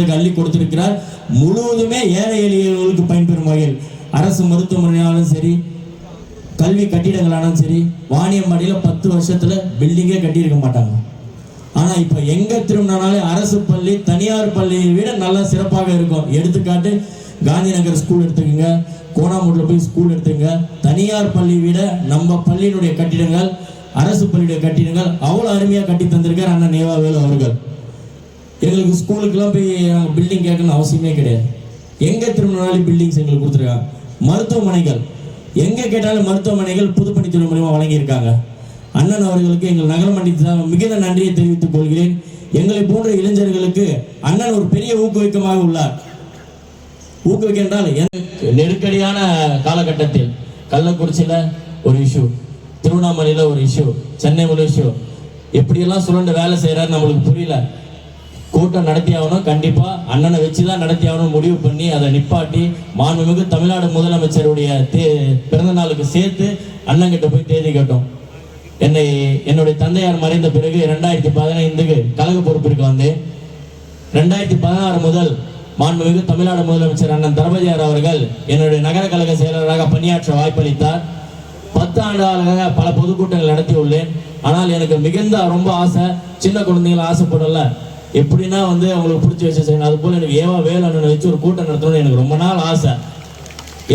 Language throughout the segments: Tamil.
மாவட்டத்துக்கு அள்ளி கொடுத்திருக்கிறார். முழுவதுமே ஏழை எளியவர்களுக்கு பயன்பெறும் வகையில். அரசு மருத்துவமனையாலும் சரி கல்வி கட்டிடங்களானாலும் சரி வாணியம்பாடியில் பத்து வருஷத்துல பில்டிங்கே கட்டியிருக்க மாட்டாங்க. ஆனா இப்போ எங்கே திரும்பினாலே அரசு பள்ளி தனியார் பள்ளியை விட நல்லா சிறப்பாக இருக்கும். எடுத்துக்காட்டு காந்தி நகர் ஸ்கூல் எடுத்துக்கோங்க. கோணாமூட்டில் போய் ஸ்கூல் எடுத்துங்க தனியார் பள்ளியை விட நம்ம பள்ளியினுடைய கட்டிடங்கள் அரசு பள்ளியுடைய கட்டிடங்கள் அவ்வளோ அருமையாக கட்டி தந்திருக்கார் அண்ணன் நேவாவேலு அவர்கள். எங்களுக்கு ஸ்கூலுக்கெல்லாம் போய் பில்டிங் கேட்கணும்னு அவசியமே கிடையாது. எங்கே திரும்பினாலும் பில்டிங்ஸ் எங்களுக்கு கொடுத்துருக்காங்க? மருத்துவமனைகள். எங்கே கேட்டாலும் மருத்துவமனைகள் புதுப்பணித்துறை மூலியமாக வழங்கியிருக்காங்க. அண்ணன் அவர்களுக்கு எங்கள் நகரமண்டி மிகுந்த நன்றியை தெரிவித்துக் கொள்கிறேன். எங்களை போன்ற இளைஞர்களுக்கு அண்ணன் ஒரு பெரிய ஊக்குவிக்கமாக உள்ளார். ஊக்குவிக்க என்றால் எந்த- நெருக்கடியான காலகட்டத்தில் கள்ளக்குறிச்சியில் ஒரு இஷ்யூ திருவண்ணாமலையில் ஒரு இஷ்யூ சென்னை ஒரு இஷ்யூ எப்படியெல்லாம் சுரண்டு வேலை செய்கிறாரு நம்மளுக்கு புரியல. கூட்டம் நடத்தி ஆகணும். கண்டிப்பாக அண்ணனை வச்சு தான் நடத்தி ஆகணும். முடிவு பண்ணி அதை நிப்பாட்டி மாண்புமிகு தமிழ்நாடு முதலமைச்சருடைய தே பிறந்த நாளுக்கு சேர்த்து அண்ணங்கிட்ட போய் தேதி கேட்டோம். என்னை என்னுடைய தந்தையார் மறைந்த பிறகு ரெண்டாயிரத்தி பதினைந்துக்கு கழக பொறுப்பிற்கு வந்தேன். ரெண்டாயிரத்தி பதினாறு முதல் மாண்புமிகு தமிழ்நாடு முதலமைச்சர் அண்ணன் தளபதியார் அவர்கள் என்னுடைய நகர கழக செயலராக பணியாற்ற வாய்ப்பளித்தார். பத்து ஆண்டுகளாக பல பொதுக்கூட்டங்கள் நடத்தி உள்ளேன் ஆனால் எனக்கு மிகுந்த ரொம்ப ஆசை சின்ன குழந்தைகள் ஆசைப்படல. எப்படின்னா வந்து அவங்களுக்கு பிடிச்சி வச்சு செய்யணும் அது போல் எனக்கு ஏவா வேலண்ணனை வச்சு ஒரு கூட்டம் நடத்தணும்னு எனக்கு ரொம்ப நாள் ஆசை.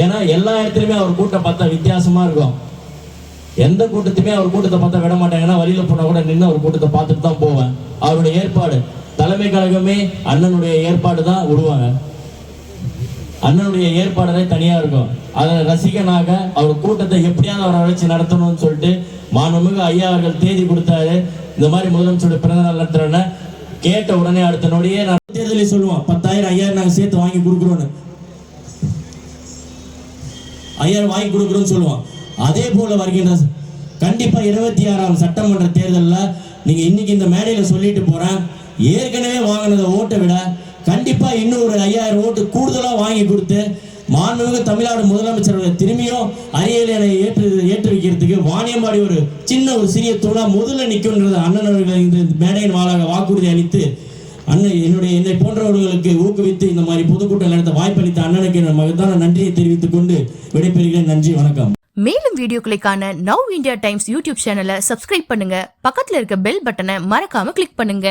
ஏன்னா எல்லா இடத்துலையுமே அவர் கூட்டம் பார்த்தா வித்தியாசமாக இருக்கும். எந்த கூட்டத்தையுமே அவர் கூட்டத்தை பார்த்தா விட மாட்டாங்கன்னா வழியில் போனால் கூட நின்று அவர் கூட்டத்தை பார்த்துட்டு தான் போவேன். அவருடைய ஏற்பாடு. தலைமை கழகமே அண்ணனுடைய ஏற்பாடு தான் விடுவாங்க அண்ணனுடைய ஏற்பாடுதே தனியாக இருக்கும். அதை ரசிகனாக அவர் கூட்டத்தை எப்படியாவது அவரை அழைச்சி நடத்தணும்னு சொல்லிட்டு மாண்புமிகு ஐயா அவர்கள் தேதி கொடுத்தாரு. இந்த மாதிரி முதலமைச்சருடைய பிறந்த நாள் கேட்ட உடனே அடுத்த நொடியே நான் தேர்தலில் சொல்லுவோம் பத்தாயிரம் ஐயாயிரம் நாங்கள் சேர்த்து வாங்கி கொடுக்குறோன்னு ஐயாயிரம் வாங்கி கொடுக்குறோன்னு சொல்லுவோம் அதே போல வருகின்ற கண்டிப்பா இருபத்தி ஆறாம் சட்டமன்ற தேர்தலில் நீங்க இன்னைக்கு இந்த மேடையில சொல்லிட்டு போறேன். ஏற்கனவே வாங்கினதை ஓட்டை விட கண்டிப்பா இன்னும் ஒரு ஐயாயிரம் ஓட்டு கூடுதலா வாங்கி கொடுத்து மாண்புமிகு தமிழ்நாடு முதலமைச்சர் திரும்பியும் அரியலை ஏற்று ஏற்று வைக்கிறதுக்கு வாணியம்பாடி ஒரு சின்ன ஒரு சிறிய தூணா முதல்ல நிற்கும்ன்றது அண்ணன் அவர்கள் இந்த மேடையின் வாழாக வாக்குறுதி அளித்து அண்ணன் என்னுடைய என்னை போன்றவர்களுக்கு ஊக்குவித்து இந்த மாதிரி பொதுக்கூட்டம் நடத்த வாய்ப்பளித்த அண்ணனுக்கு என் மகத்தான நன்றியை தெரிவித்துக் கொண்டு விடைபெறுகிறேன். நன்றி வணக்கம். மேலும் வீடியோக்களுக்கான நவ் இந்தியா டைம்ஸ் யூடியூப் சேனலை சப்ஸ்கிரைப் பண்ணுங்க. பக்கத்தில் இருக்க பெல் பட்டனை மறக்காம கிளிக் பண்ணுங்க.